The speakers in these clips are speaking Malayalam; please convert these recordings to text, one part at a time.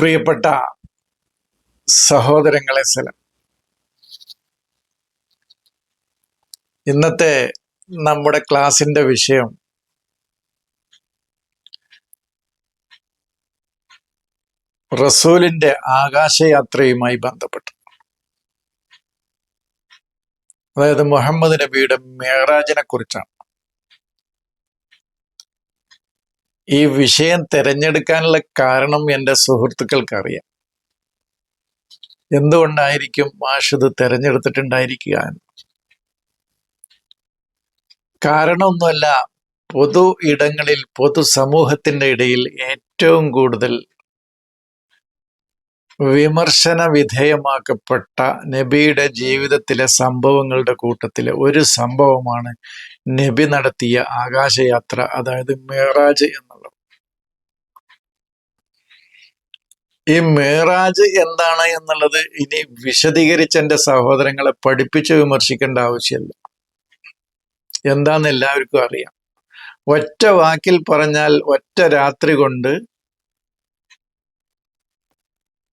പ്രിയപ്പെട്ട സഹോദരങ്ങളെ സലം. ഇന്നത്തെ നമ്മുടെ ക്ലാസിന്റെ വിഷയം റസൂലിന്റെ ആകാശയാത്രയുമായി ബന്ധപ്പെട്ട്. അതായത് മുഹമ്മദ് നബിയുടെ മേറാജിനെ കുറിച്ചാണ്. ഈ വിഷയം തിരഞ്ഞെടുക്കാനുള്ള കാരണം എന്റെ സുഹൃത്തുക്കൾക്ക് അറിയാം എന്തുകൊണ്ടായിരിക്കും മാഷ് ഇത് തിരഞ്ഞെടുത്തിട്ടുണ്ടായിരിക്കുക കാരണമൊന്നുമല്ല പൊതു ഇടങ്ങളിൽ പൊതു സമൂഹത്തിന്റെ ഇടയിൽ ഏറ്റവും കൂടുതൽ വിമർശന വിധേയമാക്കപ്പെട്ട നബിയുടെ ജീവിതത്തിലെ സംഭവങ്ങളുടെ കൂട്ടത്തിലെ ഒരു സംഭവമാണ് നബി നടത്തിയ ആകാശയാത്ര അതായത് മേറാജ് എന്നുള്ളത് ഈ മേറാജ് എന്താണ് എന്നുള്ളത് ഇനി വിശദീകരിച്ച് എന്റെ സഹോദരങ്ങളെ പഠിപ്പിച്ച് വിമർശിക്കേണ്ട ആവശ്യമില്ല. എന്താന്ന് എല്ലാവർക്കും അറിയാം. ഒറ്റ വാക്കിൽ പറഞ്ഞാൽ ഒറ്റ രാത്രി കൊണ്ട്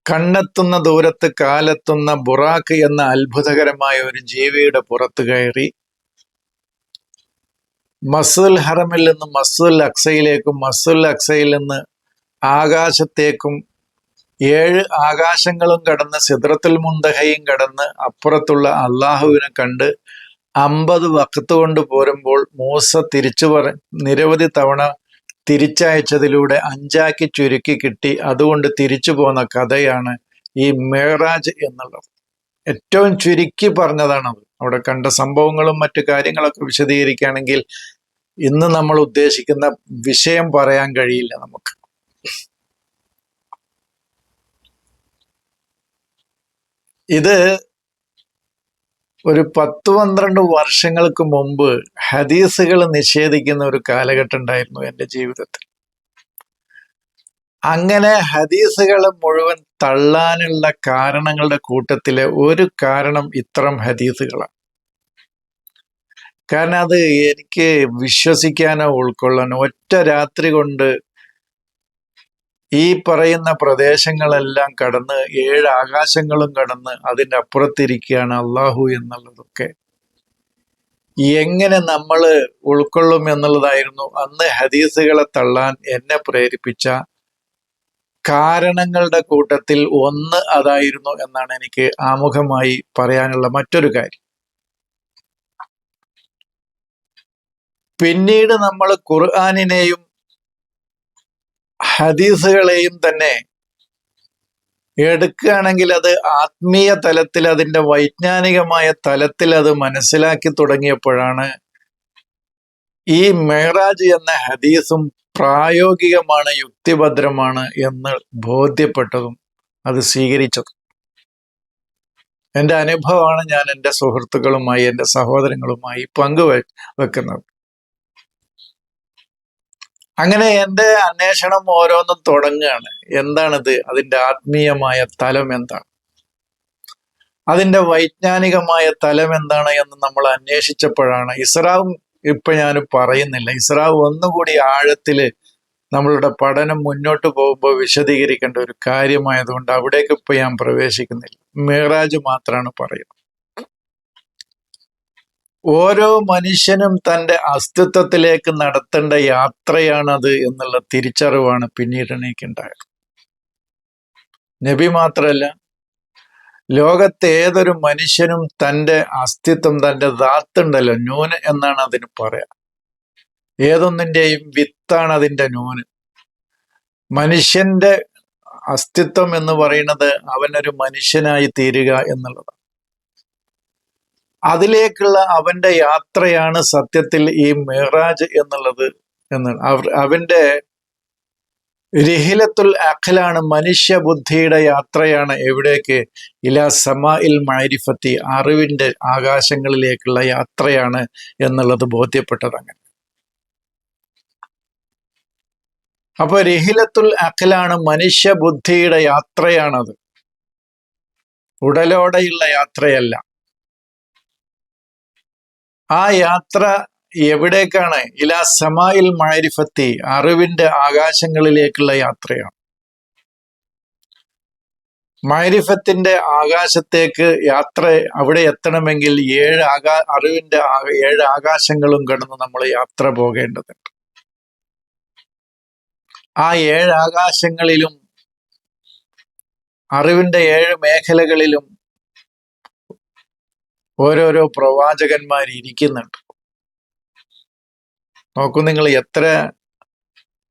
കണ്ണെത്തുന്ന ദൂരത്ത് കാലെത്തുന്ന ബുറാക്ക് എന്ന അത്ഭുതകരമായ ഒരു ജീവിയുടെ പുറത്ത് കയറി മസുൽ ഹറമിൽ നിന്ന് മസുൽ അക്സയിലേക്കും മസുൽ അക്സയിൽ നിന്ന് ആകാശത്തേക്കും ഏഴ് ആകാശങ്ങളും കടന്ന് സിദ്രത്തിൽ മുന്തഹയും കടന്ന് അപ്പുറത്തുള്ള അള്ളാഹുവിനെ കണ്ട് അമ്പത് വക്കത്ത് കൊണ്ട് പോരുമ്പോൾ മൂസ തിരിച്ചു പറ നിരവധി തവണ തിരിച്ചയച്ചതിലൂടെ അഞ്ചാക്കി ചുരുക്കി കിട്ടി. അതുകൊണ്ട് തിരിച്ചു പോന്ന കഥയാണ് ഈ മേറാജ് എന്നുള്ളത്. ഏറ്റവും ചുരുക്കി പറഞ്ഞതാണത്. അവിടെ കണ്ട സംഭവങ്ങളും മറ്റു കാര്യങ്ങളൊക്കെ വിശദീകരിക്കുകയാണെങ്കിൽ ഇന്ന് നമ്മൾ ഉദ്ദേശിക്കുന്ന വിഷയം പറയാൻ കഴിയില്ല നമുക്ക്. ഇത് ഒരു പത്ത് പന്ത്രണ്ട് വർഷങ്ങൾക്ക് മുമ്പ് ഹദീസുകൾ നിഷേധിക്കുന്ന ഒരു കാലഘട്ടം ഉണ്ടായിരുന്നു എന്റെ ജീവിതത്തിൽ. അങ്ങനെ ഹദീസുകൾ മുഴുവൻ തള്ളാനുള്ള കാരണങ്ങളുടെ കൂട്ടത്തിലെ ഒരു കാരണം ഇത്തരം ഹദീസുകളാണ്. കാരണം അത് എനിക്ക് വിശ്വസിക്കാനോ ഉൾക്കൊള്ളാനോ ഒറ്റ രാത്രി കൊണ്ട് ഈ പറയുന്ന പ്രദേശങ്ങളെല്ലാം കടന്ന് ഏഴ് ആകാശങ്ങളും കടന്ന് അതിന്റെ അപ്പുറത്തിരിക്കുകയാണ് അള്ളാഹു എന്നുള്ളതൊക്കെ. എങ്ങനെ നമ്മൾ ഉൾക്കൊള്ളും എന്നുള്ളതായിരുന്നു. അന്ന് ഹദീസുകളെ തള്ളാൻ എന്നെ പ്രേരിപ്പിച്ച കാരണങ്ങളുടെ കൂട്ടത്തിൽ ഒന്ന് അതായിരുന്നു എന്നാണ് എനിക്ക് ആമുഖമായി പറയാനുള്ള മറ്റൊരു കാര്യം. പിന്നീട് നമ്മൾ ഖുർആാനിനെയും ഹദീസുകളെയും തന്നെ എടുക്കുകയാണെങ്കിൽ അത് ആത്മീയ തലത്തിൽ അതിന്റെ വൈജ്ഞാനികമായ തലത്തിൽ അത് മനസ്സിലാക്കി തുടങ്ങിയപ്പോഴാണ് ഈ മേറാജ് എന്ന ഹദീസും പ്രായോഗികമാണ് യുക്തിഭദ്രമാണ് എന്ന് ബോധ്യപ്പെട്ടതും അത് സ്വീകരിച്ചതും. എന്റെ അനുഭവമാണ് ഞാൻ എന്റെ സുഹൃത്തുക്കളുമായി എന്റെ സഹോദരങ്ങളുമായി പങ്കുവെ വെക്കുന്നത്. അങ്ങനെ എന്റെ അന്വേഷണം ഓരോന്നും തുടങ്ങുകയാണ്. എന്താണിത്? അതിന്റെ ആത്മീയമായ തലം എന്താണ്? അതിന്റെ വൈജ്ഞാനികമായ തലം എന്താണ് എന്ന് നമ്മൾ അന്വേഷിച്ചപ്പോഴാണ് ഇസ്രാവും ഇപ്പൊ ഞാൻ പറയുന്നില്ല. ഇസ്രാവ് ഒന്നുകൂടി ആഴത്തിൽ നമ്മളുടെ പഠനം മുന്നോട്ട് പോകുമ്പോൾ വിശദീകരിക്കേണ്ട ഒരു കാര്യമായതുകൊണ്ട് അവിടേക്ക് ഇപ്പൊ ഞാൻ പ്രവേശിക്കുന്നില്ല. മേറാജ് മാത്രമാണ് പറയുന്നത്. ഓരോ മനുഷ്യനും തന്റെ അസ്തിത്വത്തിലേക്ക് നടത്തേണ്ട യാത്രയാണത് എന്നുള്ള തിരിച്ചറിവാണ് പിന്നീട് എനിക്കുണ്ടായത്. നബി മാത്രമല്ല ലോകത്തെ ഏതൊരു മനുഷ്യനും തന്റെ അസ്തിത്വം തന്റെ ദാത്തുണ്ടല്ലോ ന്യൂന് എന്നാണ് അതിന് പറയാ. ഏതൊന്നിന്റെയും വിത്താണ് അതിന്റെ ന്യൂന് മനുഷ്യന്റെ അസ്തിത്വം എന്ന് പറയുന്നത് അവനൊരു മനുഷ്യനായി തീരുക എന്നുള്ളതാണ്. അതിലേക്കുള്ള അവന്റെ യാത്രയാണ് സത്യത്തിൽ ഈ മെഹ്റാജ് എന്നുള്ളത് എന്ന്. അവന്റെ രഹിലത്തുൽ അഖലാണ് മനുഷ്യ ബുദ്ധിയുടെ യാത്രയാണ് എവിടേക്ക്? ഇലാ സമ ഇൽ മാരിഫത്തി അറിവിന്റെ ആകാശങ്ങളിലേക്കുള്ള യാത്രയാണ് എന്നുള്ളത് ബോധ്യപ്പെട്ടത് അങ്ങനെ. അപ്പൊ രഹിലത്തുൽ അഖലാണ് മനുഷ്യ ബുദ്ധിയുടെ യാത്രയാണത്. ഉടലോടെയുള്ള യാത്രയല്ല. ആ യാത്ര എവിടേക്കാണ്? ഇലാ സമായിൽ മാരിഫത്തി അറിവിന്റെ ആകാശങ്ങളിലേക്കുള്ള യാത്രയാണ്. മാരിഫത്തിന്റെ ആകാശത്തേക്ക് യാത്ര അവിടെ എത്തണമെങ്കിൽ ഏഴ് ആകാ അറിവിന്റെ ഏഴ് ആകാശങ്ങളും കടന്ന് നമ്മൾ യാത്ര പോകേണ്ടതുണ്ട്. ആ ഏഴ് ആകാശങ്ങളിലും അറിവിന്റെ ഏഴ് മേഖലകളിലും ഓരോരോ പ്രവാചകന്മാർ ഇരിക്കുന്നുണ്ട്. നോക്കൂ നിങ്ങൾ എത്ര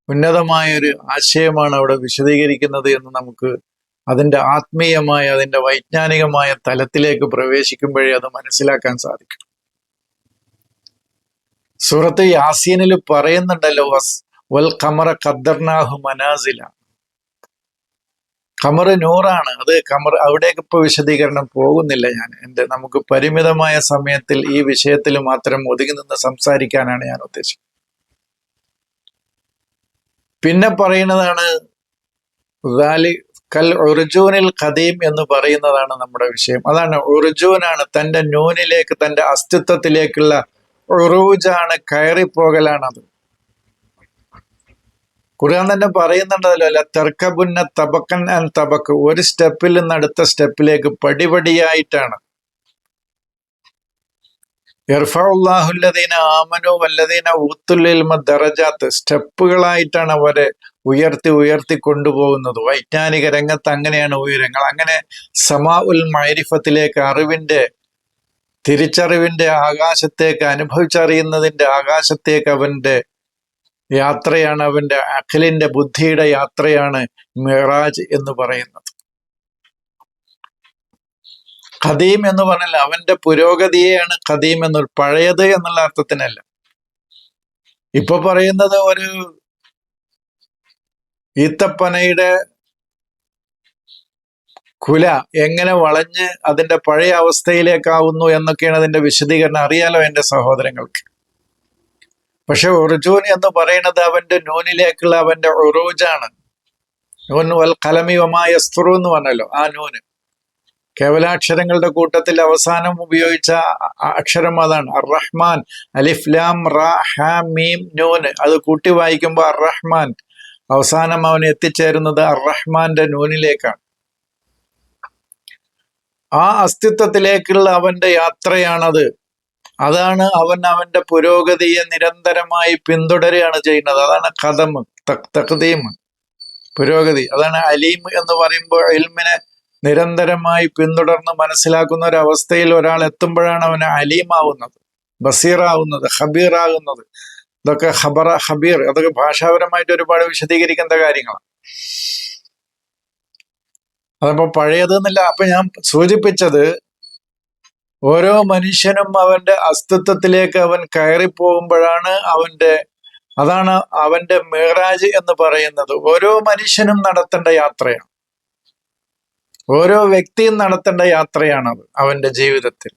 ഉന്നതമായ ഒരു ആശയമാണ് അവിടെ വിശദീകരിക്കുന്നത് എന്ന് നമുക്ക് അതിന്റെ ആത്മീയമായ അതിന്റെ വൈജ്ഞാനികമായ തലത്തിലേക്ക് പ്രവേശിക്കുമ്പോഴേ അത് മനസ്സിലാക്കാൻ സാധിക്കും. സൂറത്ത് യാസീനിൽ പറയുന്നുണ്ടല്ലോ വൽ ഖമറ ഖദ്ദർനാഹു മനാസില. ഖമർ നൂറാണ്. അത് കമർ അവിടേക്ക് ഇപ്പൊ വിശദീകരണം പോകുന്നില്ല ഞാൻ. എന്റെ നമുക്ക് പരിമിതമായ സമയത്തിൽ ഈ വിഷയത്തിൽ മാത്രം ഒതുങ്ങി നിന്ന് സംസാരിക്കാനാണ് ഞാൻ ഉദ്ദേശിച്ചത് പിന്നെ പറയുന്നതാണ് കൽ ഉർജൂനിൽ ഖദീം എന്ന് പറയുന്നതാണ് നമ്മുടെ വിഷയം. അതാണ് ഉർജൂനാണ് തന്റെ നൂനിലേക്ക് തന്റെ അസ്തിത്വത്തിലേക്കുള്ള ഉറൂജാണ് കയറിപ്പോകലാണത്. ഖുർആൻ തന്നെ പറയുന്നുണ്ടല്ലോ അല്ല തർക്കബുന്ന തബക്കൻ ആൻഡ് തബക്ക്. ഒരു സ്റ്റെപ്പിൽ നിന്ന് അടുത്ത സ്റ്റെപ്പിലേക്ക് പടിപടിയായിട്ടാണ്. ഇർഫാഹുല്ലദീന ആമനു വല്ലദീന ഊത്തുല്ലിൽമ ദറജാത്ത്. സ്റ്റെപ്പുകളായിട്ടാണ് അവരെ ഉയർത്തി ഉയർത്തി കൊണ്ടുപോകുന്നത്. വൈജ്ഞാനിക രംഗത്ത് അങ്ങനെയാണ് ഉയരങ്ങൾ. അങ്ങനെ സമാ ഉൽ മൈരിഫത്തിലേക്ക് അറിവിന്റെ തിരിച്ചറിവിന്റെ ആകാശത്തേക്ക് അനുഭവിച്ചറിയുന്നതിന്റെ ആകാശത്തേക്ക് അവന്റെ യാത്രയാണ് അവന്റെ അഖിലിന്റെ ബുദ്ധിയുടെ യാത്രയാണ് മിറാജ് എന്ന് പറയുന്നത്. ഖദീം എന്ന് പറഞ്ഞാൽ അവന്റെ പുരോഗതിയെയാണ് ഖദീം എന്ന് പഴയത് എന്നുള്ള അർത്ഥത്തിനല്ല. ഇപ്പൊ പറയുന്നത് ഒരു ഈത്തപ്പനയുടെ കുല എങ്ങനെ വളഞ്ഞ് അതിന്റെ പഴയ അവസ്ഥയിലേക്കാവുന്നു എന്നൊക്കെയാണ് അതിന്റെ വിശദീകരണം. അറിയാലോ എന്റെ സഹോദരങ്ങൾക്ക്. പക്ഷെ ഉർജൂൻ എന്ന് പറയുന്നത് അവന്റെ നൂനിലേക്കുള്ള അവന്റെ ഉറൂജാണ്. നൂൻ വൽ കലമി വമായ എന്ന് പറഞ്ഞല്ലോ ആ നൂന്. കേവലാക്ഷരങ്ങളുടെ കൂട്ടത്തിൽ അവസാനം ഉപയോഗിച്ച അക്ഷരം അതാണ്. അറഹ്മാൻ റഹ്മാൻ അലിഫ്ലാം റീം നൂന്. അത് കൂട്ടി വായിക്കുമ്പോൾ അറഹ്മാൻ അവസാനം അവൻ എത്തിച്ചേരുന്നത് അറഹ്മാന്റെ നൂനിലേക്കാണ്. ആ അസ്തിത്വത്തിലേക്കുള്ള അവന്റെ യാത്രയാണത്. അതാണ് അവൻ അവന്റെ പുരോഗതിയെ നിരന്തരമായി പിന്തുടരുകയാണ് ചെയ്യുന്നത്. അതാണ് കഥം തക്തീം പുരോഗതി. അതാണ് അലീം എന്ന് പറയുമ്പോൾ ഇൽമിനെ നിരന്തരമായി പിന്തുടർന്ന് മനസ്സിലാക്കുന്ന ഒരു അവസ്ഥയിൽ ഒരാൾ എത്തുമ്പോഴാണ് അവന് അലീമാവുന്നത് ബസീറാവുന്നത് ഹബീറാകുന്നത് ഇതൊക്കെ ഹബറ ഹബീർ അതൊക്കെ ഭാഷാപരമായിട്ട് ഒരുപാട് വിശദീകരിക്കേണ്ട കാര്യങ്ങളാണ്. അതപ്പോ പഴയത് എന്നല്ല അപ്പൊ ഞാൻ സൂചിപ്പിച്ചത് ഓരോ മനുഷ്യനും അവന്റെ അസ്തിത്വത്തിലേക്ക് അവൻ കയറി കയറിപ്പോകുമ്പോഴാണ് അവന്റെ അതാണ് അവന്റെ മേറാജ് എന്ന് പറയുന്നത്. ഓരോ മനുഷ്യനും നടത്തേണ്ട യാത്രയാണ്. ഓരോ വ്യക്തിയും നടത്തേണ്ട യാത്രയാണത് അവന്റെ ജീവിതത്തിൽ.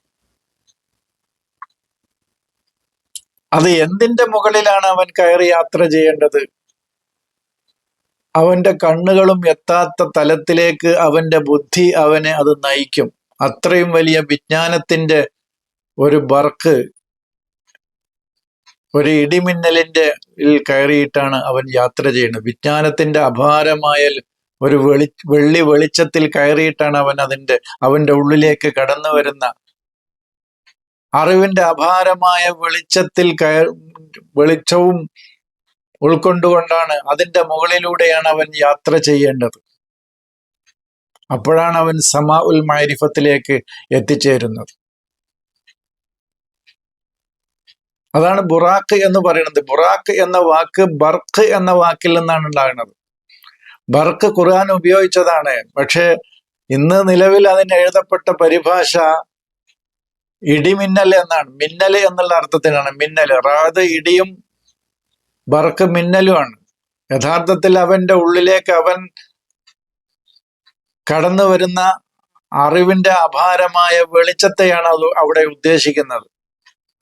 അത് എന്തിന്റെ മുകളിലാണ് അവൻ കയറി യാത്ര ചെയ്യേണ്ടത്? അവന്റെ കണ്ണുകളും എത്താത്ത തലത്തിലേക്ക് അവന്റെ ബുദ്ധി അവനെ അത് നയിക്കും. അത്രയും വലിയ വിജ്ഞാനത്തിന്റെ ഒരു ബർക്ക് ഒരു ഇടിമിന്നലിന്റെ കയറിയിട്ടാണ് അവൻ യാത്ര ചെയ്യുന്നത്. വിജ്ഞാനത്തിന്റെ അപാരമായ ഒരു വെളി വെള്ളി വെളിച്ചത്തിൽ കയറിയിട്ടാണ് അവൻ അതിന്റെ അവന്റെ ഉള്ളിലേക്ക് കടന്നു വരുന്ന. അറിവിന്റെ അപാരമായ വെളിച്ചത്തിൽ കയർ വെളിച്ചവും ഉൾക്കൊണ്ടുകൊണ്ടാണ് അതിന്റെ മുകളിലൂടെയാണ് അവൻ യാത്ര ചെയ്യേണ്ടത്. അപ്പോഴാണ് അവൻ സമാ ഉൽ മാരിഫത്തിലേക്ക് എത്തിച്ചേരുന്നത്. അതാണ് ബുറാഖ് എന്ന് പറയുന്നത്. ബുറാഖ് എന്ന വാക്ക് ബർഖ് എന്ന വാക്കിൽ നിന്നാണ് ഉണ്ടാകുന്നത്. ബർഖ് ഖുർആൻ ഉപയോഗിച്ചതാണ്. പക്ഷെ ഇന്ന് നിലവിൽ അതിന് എഴുതപ്പെട്ട പരിഭാഷ ഇടിമിന്നൽ എന്നാണ്. മിന്നൽ എന്നുള്ള അർത്ഥത്തിനാണ് മിന്നൽ. റാത് ഇടിയും ബർഖ് മിന്നലുമാണ്. യഥാർത്ഥത്തിൽ അവന്റെ ഉള്ളിലേക്ക് അവൻ കടന്നു വരുന്ന അറിവിന്റെ അപാരമായ വെളിച്ചത്തെയാണ് അത് അവിടെ ഉദ്ദേശിക്കുന്നത്.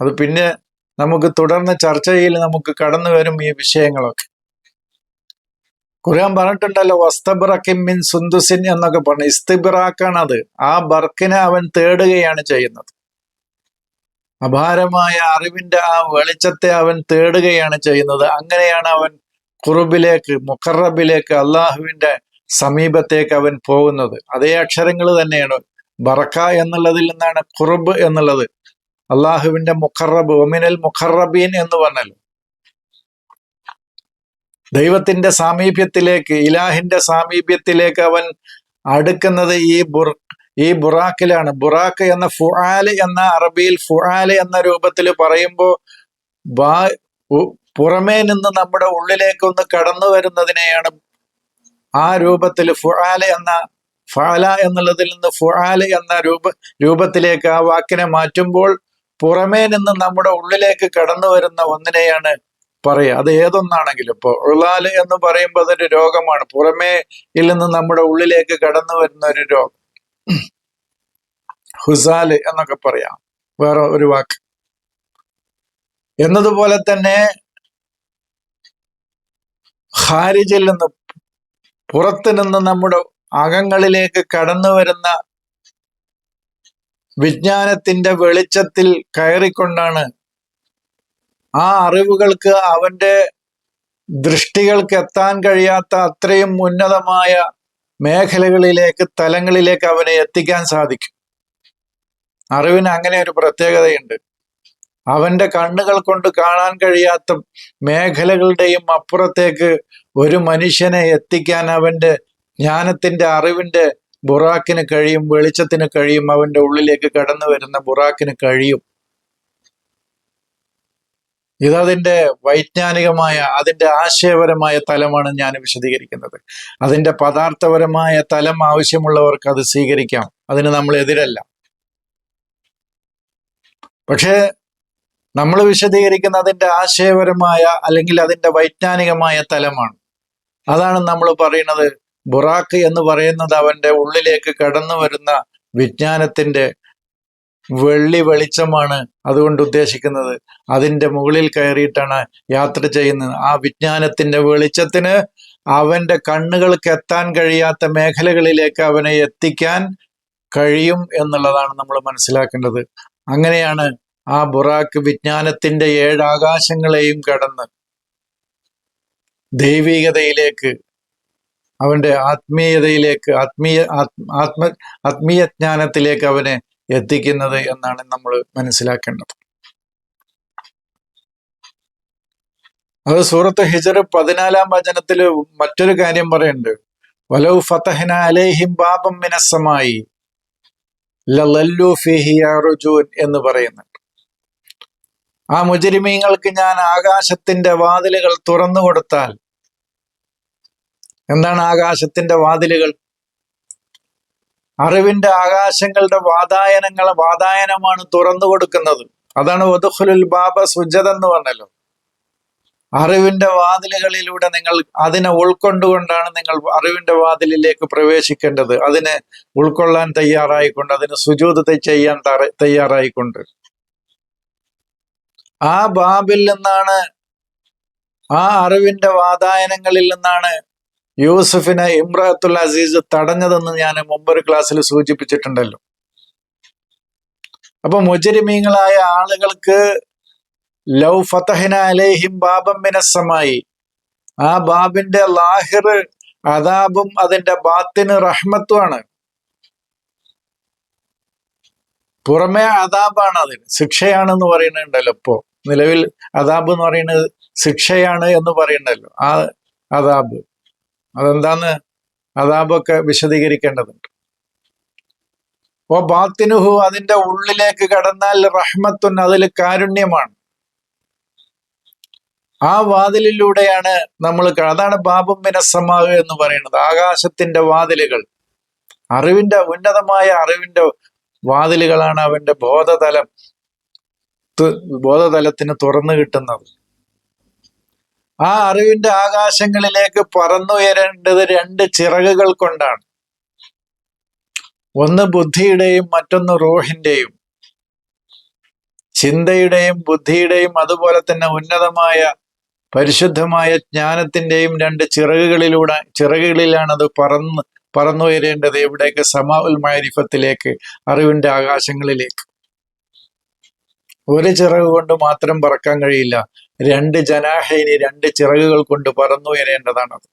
അത് പിന്നെ നമുക്ക് തുടർന്ന് ചർച്ചയിൽ നമുക്ക് കടന്നു വരും ഈ വിഷയങ്ങളൊക്കെ. ഖുർആൻ പറഞ്ഞിട്ടുണ്ടല്ലോ വസ്തബറക്കിൻ മിൻ സുന്ദുസിൻ എന്നൊക്കെ പറഞ്ഞു. അത് ആ ബർക്കിനെ അവൻ തേടുകയാണ് ചെയ്യുന്നത്. അപാരമായ അറിവിന്റെ ആ വെളിച്ചത്തെ അവൻ തേടുകയാണ് ചെയ്യുന്നത്. അങ്ങനെയാണ് അവൻ കുറുബിലേക്ക് മുഖറബിലേക്ക് അള്ളാഹുവിന്റെ സമീപത്തേക്ക് അവൻ പോകുന്നത്. അതേ അക്ഷരങ്ങൾ തന്നെയാണ്. ബറക്ക എന്നുള്ളതിൽ നിന്നാണ് ഖുർബ് എന്നുള്ളത്. അള്ളാഹുവിന്റെ മുഖറബ് ഒമിനൽ മുഖറബീൻ എന്ന് പറഞ്ഞല്ലോ ദൈവത്തിന്റെ സാമീപ്യത്തിലേക്ക് ഇലാഹിന്റെ സാമീപ്യത്തിലേക്ക് അവൻ അടുക്കുന്നത് ഈ ബുർ ഈ ബുറാക്കിലാണ് ബുറാക്ക് എന്ന ഫുആൽ എന്ന അറബിയിൽ ഫുആൽ എന്ന രൂപത്തിൽ പറയുമ്പോൾ പുറമേ നിന്ന് നമ്മുടെ ഉള്ളിലേക്കൊന്ന് കടന്നു വരുന്നതിനെയാണ് ആ രൂപത്തിൽ ഫുആല എന്ന ഫാല എന്നുള്ളതിൽ നിന്ന് ഫുആല എന്ന രൂപ രൂപത്തിലേക്ക് ആ വാക്കിനെ മാറ്റുമ്പോൾ പുറമേ നിന്ന് നമ്മുടെ ഉള്ളിലേക്ക് കടന്നു വരുന്ന ഒന്നിനെയാണ് പറയുക. അത് ഏതൊന്നാണെങ്കിലും. ഇപ്പോൾ ഉള്ളാൽ എന്ന് പറയുമ്പോൾ അതൊരു രോഗമാണ്. പുറമേ നിന്ന് നമ്മുടെ ഉള്ളിലേക്ക് കടന്നു വരുന്ന ഒരു രോഗം. ഹുസാൽ എന്നൊക്കെ പറയാം. വേറെ ഒരു വാക്ക്. എന്നതുപോലെ തന്നെ ഹാരിജിൽ നിന്ന് പുറത്തു നിന്ന് നമ്മുടെ അകങ്ങളിലേക്ക് കടന്നു വരുന്ന വിജ്ഞാനത്തിന്റെ വെളിച്ചത്തിൽ കയറിക്കൊണ്ടാണ് ആ അറിവുകൾക്ക് അവന്റെ ദൃഷ്ടികൾക്ക് എത്താൻ കഴിയാത്ത അത്രയും ഉന്നതമായ മേഖലകളിലേക്ക് തലങ്ങളിലേക്ക് അവനെ എത്തിക്കാൻ സാധിക്കും. അറിവിന് അങ്ങനെ ഒരു പ്രത്യേകതയുണ്ട്. അവന്റെ കണ്ണുകൾ കൊണ്ട് കാണാൻ കഴിയാത്ത മേഖലകളുടെയും അപ്പുറത്തേക്ക് ഒരു മനുഷ്യനെ എത്തിക്കാൻ അവന്റെ ജ്ഞാനത്തിന്റെ അറിവിന്റെ ബുറാക്കിന് കഴിയും വെളിച്ചത്തിന് കഴിയും അവന്റെ ഉള്ളിലേക്ക് കടന്നു വരുന്ന ബുറാക്കിന് കഴിയും. ഇതതിന്റെ വൈജ്ഞാനികമായ അതിന്റെ ആശയപരമായ തലമാണ് ഞാൻ വിശദീകരിക്കുന്നത്. അതിന്റെ പദാർത്ഥപരമായ തലം ആവശ്യമുള്ളവർക്ക് അത് സ്വീകരിക്കാം. അതിന് നമ്മൾ എതിരല്ല. പക്ഷേ നമ്മൾ വിശദീകരിക്കുന്ന അതിന്റെ ആശയപരമായ അല്ലെങ്കിൽ അതിന്റെ വൈജ്ഞാനികമായ തലമാണ്. അതാണ് നമ്മൾ പറയുന്നത് ബുറാക്ക് എന്ന് പറയുന്നത് അവന്റെ ഉള്ളിലേക്ക് കടന്നു വരുന്ന വിജ്ഞാനത്തിന്റെ വെള്ളി വെളിച്ചമാണ് അതുകൊണ്ട് ഉദ്ദേശിക്കുന്നത്. അതിന്റെ മുകളിൽ കയറിയിട്ടാണ് യാത്ര ചെയ്യുന്നത്. ആ വിജ്ഞാനത്തിന്റെ വെളിച്ചത്തിന് അവന്റെ കണ്ണുകൾക്ക് എത്താൻ കഴിയാത്ത മേഖലകളിലേക്ക് അവനെ എത്തിക്കാൻ കഴിയും എന്നുള്ളതാണ് നമ്മൾ മനസ്സിലാക്കേണ്ടത്. അങ്ങനെയാണ് ആ ബുറാക്ക് വിജ്ഞാനത്തിന്റെ ഏഴാകാശങ്ങളെയും കടന്ന് ദൈവികതയിലേക്ക് അവന്റെ ആത്മീയതയിലേക്ക് ആത്മീയ ആത്മ ആത്മീയ ജ്ഞാനത്തിലേക്ക് അവനെ എത്തിക്കുന്നത് എന്നാണ് നമ്മൾ മനസ്സിലാക്കേണ്ടത്. അത് സൂറത്ത് ഹിജർ പതിനാലാം വചനത്തിൽ മറ്റൊരു കാര്യം പറയുന്നുണ്ട്. വലൗ ഫതഹന അലേഹിം ബാബം മിനസ്സമായി ലല്ലു ഫിഹി എന്ന് പറയുന്നുണ്ട് ആ മുജരിമീങ്ങൾക്ക് ഞാൻ ആകാശത്തിന്റെ വാതിലുകൾ തുറന്നു കൊടുത്താൽ. എന്താണ് ആകാശത്തിന്റെ വാതിലുകൾ? അറിവിന്റെ ആകാശങ്ങളുടെ വാതായനങ്ങൾ വാതായനമാണ് തുറന്നു കൊടുക്കുന്നത്. അതാണ് വധുഹുലുൽ ബാബ സുജത എന്ന് പറഞ്ഞല്ലോ. അറിവിന്റെ വാതിലുകളിലൂടെ നിങ്ങൾ അതിനെ ഉൾക്കൊണ്ടുകൊണ്ടാണ് നിങ്ങൾ അറിവിന്റെ വാതിലിലേക്ക് പ്രവേശിക്കേണ്ടത്. അതിനെ ഉൾക്കൊള്ളാൻ തയ്യാറായിക്കൊണ്ട് അതിന് സുജൂത് ചെയ്യാൻ തയ്യാറായിക്കൊണ്ട്. ആ ബാബിൽ നിന്നാണ് ആ അറിവിന്റെ വാതായനങ്ങളിൽ നിന്നാണ് യൂസഫിനെ ഇമ്രാത്തുൽ അസീസ് തടഞ്ഞതെന്ന് ഞാൻ മുമ്പൊരു ക്ലാസ്സിൽ സൂചിപ്പിച്ചിട്ടുണ്ടല്ലോ. അപ്പൊ മുജരിമീങ്ങളായ ആളുകൾക്ക് ലൗ ഫതഹിന അലേഹിം ബാബം മിനസ്സമായി. ആ ബാബിന്റെ ലാഹിർ അതാബും അതിന്റെ ബാത്തിന് റഹ്മത്തുമാണ്. പുറമേ അതാബാണ് അതിന് ശിക്ഷയാണെന്ന് പറയുന്നുണ്ടല്ലോ ഇപ്പോ. നിലവിൽ അതാബ് എന്ന് പറയുന്നത് ശിക്ഷയാണ് എന്ന് പറയണ്ടല്ലോ ആ അതാബ് അതെന്താന്ന്? അതാബൊക്കെ വിശദീകരിക്കേണ്ടതുണ്ട്. ഓ ബാത്തിനുഹു അതിന്റെ ഉള്ളിലേക്ക് കടന്നാൽ റഹ്മത്തുൻ അതിൽ കാരുണ്യമാണ്. ആ വാതിലിലൂടെയാണ് നമ്മൾ അതാണ് ബാബും മിനസമാവ് എന്ന് പറയുന്നത്. ആകാശത്തിന്റെ വാതിലുകൾ. അറിവിന്റെ ഉന്നതമായ അറിവിന്റെ വാതിലുകളാണ് അവന്റെ ബോധതലം. ബോധതലത്തിന് തുറന്നു കിട്ടുന്നത്. ആ അറിവിന്റെ ആകാശങ്ങളിലേക്ക് പറന്നുയരേണ്ടത് രണ്ട് ചിറകുകൾ കൊണ്ടാണ്. ഒന്ന് ബുദ്ധിയുടെയും മറ്റൊന്ന് റോഹിന്റെയും. ചിന്തയുടെയും ബുദ്ധിയുടെയും അതുപോലെ തന്നെ ഉന്നതമായ പരിശുദ്ധമായ ജ്ഞാനത്തിന്റെയും രണ്ട് ചിറകുകളിലൂടെ ചിറകുകളിലാണ് അത് പറന്ന് പറന്നുയരേണ്ടത്. എവിടേക്ക് സമാഉൽ മാരിഫത്തിലേക്ക് അറിവിന്റെ ആകാശങ്ങളിലേക്ക്. ഒരു ചിറക് കൊണ്ട് മാത്രം പറക്കാൻ കഴിയില്ല. രണ്ട് ജനാഹേനി രണ്ട് ചിറകുകൾ കൊണ്ട് പറന്നുയരേണ്ടതാണത്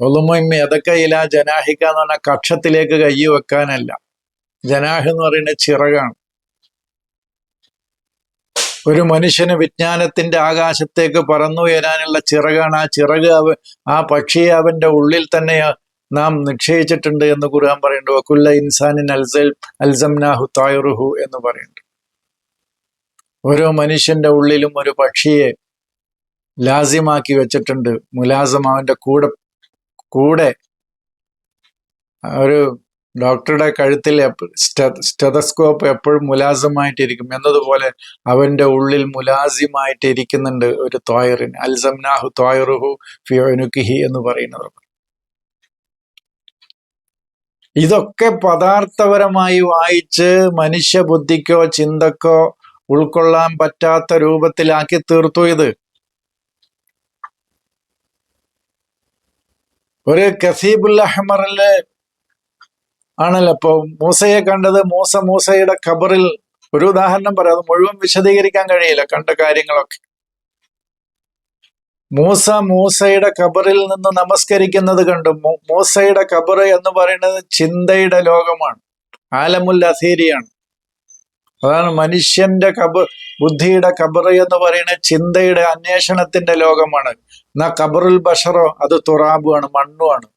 ഒളുമൊയ്മ അതൊക്കെ ഇല ജനാഹിക്ക എന്ന് പറഞ്ഞാൽ കക്ഷത്തിലേക്ക് കൈ വെക്കാനല്ല. ജനാഹ് എന്ന് പറയുന്നത് ചിറകാണ്. ഒരു മനുഷ്യന് വിജ്ഞാനത്തിന്റെ ആകാശത്തേക്ക് പറന്നുയരാനുള്ള ചിറകാണ്. ആ ചിറക് അവ ആ പക്ഷിയെ അവന്റെ ഉള്ളിൽ തന്നെ നാം നിക്ഷേപിച്ചിട്ടുണ്ട് എന്ന് ഖുർആൻ പറയുന്നുണ്ട്. വക്കുല്ല ഇൻസാനിൻ അൽസൽ അൽസംനാഹു തായുറുഹു എന്ന് പറയുന്നുണ്ട്. ഓരോ മനുഷ്യന്റെ ഉള്ളിലും ഒരു പക്ഷിയെ ലാസ്യമാക്കി വെച്ചിട്ടുണ്ട്. മുലാസം അവന്റെ കൂടെ കൂടെ ഒരു ഡോക്ടറുടെ കഴുത്തിൽ സ്റ്റെതസ്കോപ്പ് എപ്പോഴും മുലാസമായിട്ടിരിക്കും. എന്നതുപോലെ അവന്റെ ഉള്ളിൽ മുലാസിമായിട്ട് ഇരിക്കുന്നുണ്ട് ഒരു തോയറിന് അൽസംനാഹു തോയറുഹു ഫിയോനുക്കിഹി എന്ന് പറയുന്നത് ഇതൊക്കെ പദാർത്ഥപരമായി വായിച്ച് മനുഷ്യബുദ്ധിക്കോ ചിന്തക്കോ ഉൾക്കൊള്ളാൻ പറ്റാത്ത രൂപത്തിലാക്കി തീർത്തു ഇത്. ഒരു കസീബുൽ അഹ്മറിൽ ആണല്ലോ. ഇപ്പൊ മൂസയെ കണ്ടത് മൂസ മൂസയുടെ ഖബറിൽ ഒരു ഉദാഹരണം പറയാം. അത് മുഴുവൻ വിശദീകരിക്കാൻ കഴിയില്ല കണ്ട കാര്യങ്ങളൊക്കെ. മൂസ മൂസയുടെ കബറിൽ നിന്ന് നമസ്കരിക്കുന്നത് കണ്ടു. മൂസയുടെ ഖബർ എന്ന് പറയുന്നത് ചിന്തയുടെ ലോകമാണ്. ആലമുൽ അസീരിയാണ്. അതാണ് മനുഷ്യന്റെ കബ ബുദ്ധിയുടെ ഖബർ എന്ന് പറയുന്നത് ചിന്തയുടെ അന്വേഷണത്തിന്റെ ലോകമാണ്. എന്നാ കബറുൽ ബഷറോ അത് തുറാബുമാണ് മണ്ണുമാണ്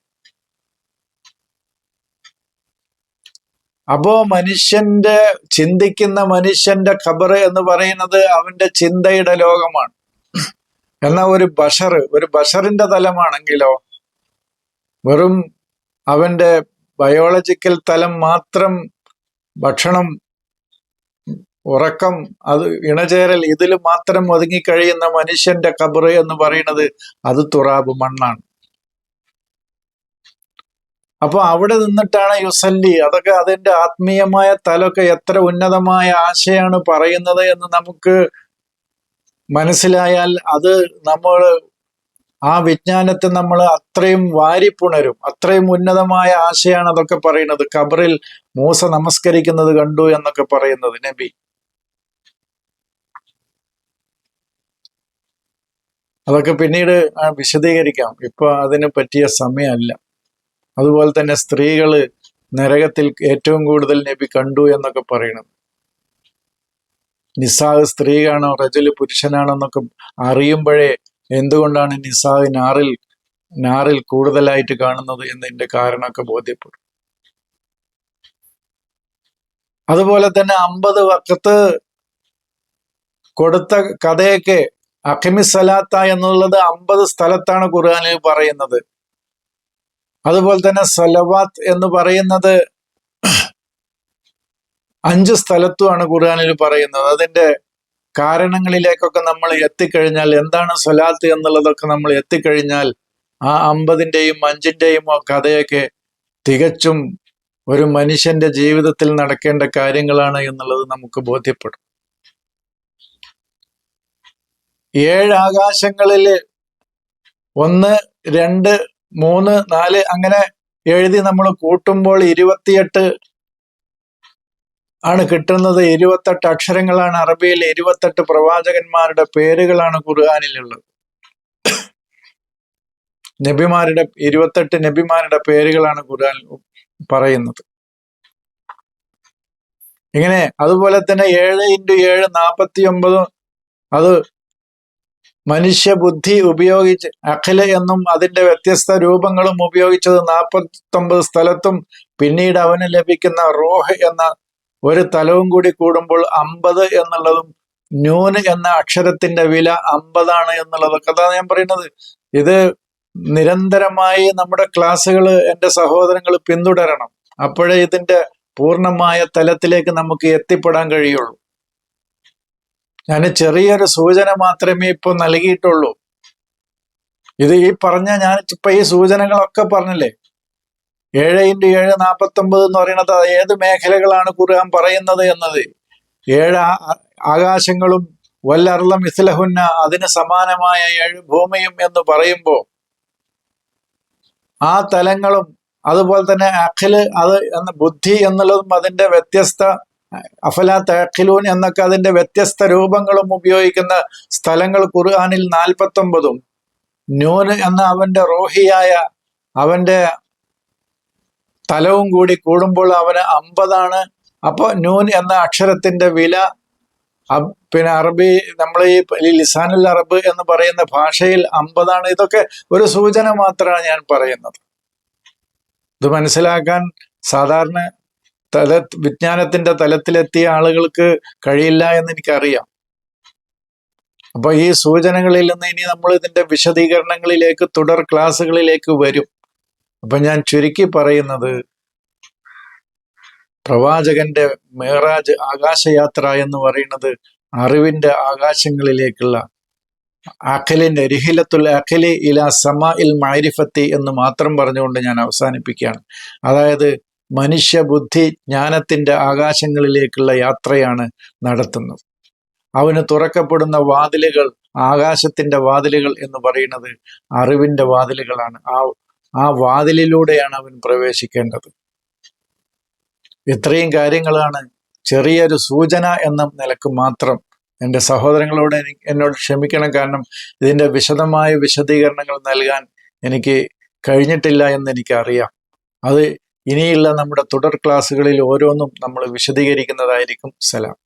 അപ്പോ മനുഷ്യന്റെ ചിന്തിക്കുന്ന മനുഷ്യന്റെ ഖബർ എന്ന് പറയുന്നത് അവന്റെ ചിന്തയുടെ ലോകമാണ്. എന്നാൽ ഒരു ബഷർ ഒരു ബഷറിന്റെ തലമാണെങ്കിലോ വെറും അവന്റെ ബയോളജിക്കൽ തലം മാത്രം ഭക്ഷണം ഉറക്കം അത് ഇണചേരൽ ഇതിൽ മാത്രം ഒതുങ്ങിക്കഴിയുന്ന മനുഷ്യന്റെ കബറ് എന്ന് പറയുന്നത് അത് തുറാബ് മണ്ണാണ്. അപ്പൊ അവിടെ നിന്നിട്ടാണ് യുസല്ലി അതൊക്കെ അതിന്റെ ആത്മീയമായ തലമൊക്കെ എത്ര ഉന്നതമായ ആശയാണ് പറയുന്നത് എന്ന് നമുക്ക് മനസ്സിലായാൽ അത് നമ്മൾ ആ വിജ്ഞാനത്തെ നമ്മൾ അത്രയും വാരിപ്പുണരും. അത്രയും ഉന്നതമായ ആശയാണ് അതൊക്കെ പറയുന്നത്. ഖബറിൽ മൂസ നമസ്കരിക്കുന്നത് കണ്ടു എന്നൊക്കെ പറയുന്നത്. നബി. അതൊക്കെ പിന്നീട് വിശദീകരിക്കാം. ഇപ്പൊ അതിന് പറ്റിയ സമയമല്ല. അതുപോലെ തന്നെ സ്ത്രീകൾ നരകത്തിൽ ഏറ്റവും കൂടുതൽ നബി കണ്ടു എന്നൊക്കെ പറയണം നിസാഹ് സ്ത്രീയാണോ റജൽ പുരുഷനാണോ എന്നൊക്കെ അറിയുമ്പോഴേ എന്തുകൊണ്ടാണ് നിസാഹ് നാറിൽ നാറിൽ കൂടുതലായിട്ട് കാണുന്നത് എന്നതിന്റെ കാരണമൊക്കെ ബോധ്യപ്പെടും. അതുപോലെ തന്നെ അമ്പത് വക്കത്ത് കൊടുത്ത കഥയൊക്കെ അഖിമിസലാത്ത എന്നുള്ളത് അമ്പത് സ്ഥലത്താണ് ഖുർആാനിൽ പറയുന്നത്. അതുപോലെ തന്നെ സലവാത്ത് എന്ന് പറയുന്നത് അഞ്ച് സ്ഥലത്തുമാണ് ഖുർആാനിൽ പറയുന്നത്. അതിന്റെ കാരണങ്ങളിലേക്കൊക്കെ നമ്മൾ എത്തിക്കഴിഞ്ഞാൽ എന്താണ് സ്വലാത്ത് എന്നുള്ളതൊക്കെ നമ്മൾ എത്തിക്കഴിഞ്ഞാൽ ആ അമ്പതിന്റെയും അഞ്ചിന്റെയും കഥയൊക്കെ തികച്ചും ഒരു മനുഷ്യന്റെ ജീവിതത്തിൽ നടക്കേണ്ട കാര്യങ്ങളാണ് എന്നുള്ളത് നമുക്ക് ബോധ്യപ്പെടും. ഏഴ് ആകാശങ്ങളിൽ ഒന്ന് രണ്ട് മൂന്ന് നാല് അങ്ങനെ എഴുതി നമ്മൾ കൂട്ടുമ്പോൾ ഇരുപത്തിയെട്ട് ആണ് കിട്ടുന്നത്. ഇരുപത്തെട്ട് അക്ഷരങ്ങളാണ് അറബിയിലെ ഇരുപത്തെട്ട് പ്രവാചകന്മാരുടെ പേരുകളാണ് ഖുർആാനിലുള്ളത്. നബിമാരുടെ ഇരുപത്തെട്ട് നബിമാരുടെ പേരുകളാണ് ഖുർആൻ പറയുന്നത്. ഇങ്ങനെ അതുപോലെ തന്നെ ഏഴ് ഇന്റു ഏഴ് നാൽപ്പത്തി ഒമ്പത് അത് മനുഷ്യ ബുദ്ധി ഉപയോഗിച്ച് അഖില എന്നും അതിന്റെ വ്യത്യസ്ത രൂപങ്ങളും ഉപയോഗിച്ചത് നാൽപ്പത്തൊമ്പത് സ്ഥലത്തും പിന്നീട് അവന് ലഭിക്കുന്ന റോഹ് എന്ന ഒരു തലവും കൂടി കൂടുമ്പോൾ അമ്പത് എന്നുള്ളതും ന്യൂന് എന്ന അക്ഷരത്തിന്റെ വില അമ്പതാണ് എന്നുള്ളതൊക്കെ അതാണ് ഞാൻ പറയുന്നത്. ഇത് നിരന്തരമായി നമ്മുടെ ക്ലാസ്സുകൾ എന്റെ സഹോദരങ്ങൾ പിന്തുടരണം. അപ്പോഴേ ഇതിന്റെ പൂർണമായ തലത്തിലേക്ക് നമുക്ക് എത്തിപ്പെടാൻ കഴിയുള്ളൂ. ഞാൻ ചെറിയൊരു സൂചന മാത്രമേ ഇപ്പൊ നൽകിയിട്ടുള്ളൂ. ഇത് ഈ പറഞ്ഞ ഞാൻ ഇപ്പൊ ഈ സൂചനകളൊക്കെ പറഞ്ഞില്ലേ? ഏഴ് ഇന്റു ഏഴ് നാൽപ്പത്തി ഒമ്പത് എന്ന് പറയുന്നത് ഏത് മേഖലകളാണ് ഖുർആൻ പറയുന്നത് എന്നത്? ഏഴ് ആകാശങ്ങളും വല്ലർലം ഇസ്ലഹുന്ന അതിന് സമാനമായ ഏഴ് ഭൂമിയും എന്ന് പറയുമ്പോൾ ആ തലങ്ങളും അതുപോലെ തന്നെ അഖിൽ അത് എന്ന ബുദ്ധി എന്നുള്ളതും അതിന്റെ വ്യത്യസ്ത അഫല തഖിലൂൻ എന്നൊക്കെ അതിന്റെ വ്യത്യസ്ത രൂപങ്ങളും ഉപയോഗിക്കുന്ന സ്ഥലങ്ങൾ ഖുർആാനിൽ നാൽപ്പത്തൊമ്പതും. ന്യൂന് എന്ന അവന്റെ റോഹിയായ അവന്റെ തലവും കൂടി കൂടുമ്പോൾ അവന് അമ്പതാണ്. അപ്പോൾ നൂൻ എന്ന അക്ഷരത്തിന്റെ വില പിന്നെ അറബി നമ്മൾ ഈ ലിസാനുൽ അറബ് എന്ന് പറയുന്ന ഭാഷയിൽ അമ്പതാണ്. ഇതൊക്കെ ഒരു സൂചന മാത്രമാണ് ഞാൻ പറയുന്നത്. ഇത് മനസ്സിലാക്കാൻ സാധാരണ തല വിജ്ഞാനത്തിന്റെ തലത്തിലെത്തിയ ആളുകൾക്ക് കഴിയില്ല എന്ന് എനിക്കറിയാം. അപ്പൊ ഈ സൂചനകളിൽ നിന്ന് ഇനി നമ്മൾ ഇതിന്റെ വിശദീകരണങ്ങളിലേക്ക് തുടർ ക്ലാസ്സുകളിലേക്ക് വരും. അപ്പൊ ഞാൻ ചുരുക്കി പറയുന്നത് പ്രവാചകന്റെ മേറാജ് ആകാശയാത്ര എന്ന് പറയുന്നത് അറിവിന്റെ ആകാശങ്ങളിലേക്കുള്ള അഖലിന്റെ രിഹിലത്തുൽ അഖലി ഇല സമ ഇൽ മൈരിഫത്തി എന്ന് മാത്രം പറഞ്ഞുകൊണ്ട് ഞാൻ അവസാനിപ്പിക്കുകയാണ്. അതായത് മനുഷ്യ ബുദ്ധി ജ്ഞാനത്തിന്റെ ആകാശങ്ങളിലേക്കുള്ള യാത്രയാണ് നടത്തുന്നത്. അവന് തുറക്കപ്പെടുന്ന വാതിലുകൾ ആകാശത്തിന്റെ വാതിലുകൾ എന്ന് പറയുന്നത് അറിവിന്റെ വാതിലുകളാണ്. ആ ആ വാതിലിലൂടെയാണ് അവൻ പ്രവേശിക്കേണ്ടത്. ഇത്രയും കാര്യങ്ങളാണ് ചെറിയൊരു സൂചന എന്ന നിലയ്ക്ക് മാത്രം എന്റെ സഹോദരങ്ങളോട് എന്നോട് ക്ഷമിക്കണം. കാരണം ഇതിന്റെ വിശദമായ വിശദീകരണങ്ങൾ നൽകാൻ എനിക്ക് കഴിഞ്ഞിട്ടില്ല എന്ന് എനിക്കറിയാം. അത് ഇനിയുള്ള നമ്മുടെ തുടർ ക്ലാസ്സുകളിൽ ഓരോന്നും നമ്മൾ വിശദീകരിക്കുന്നതായിരിക്കും സലാം.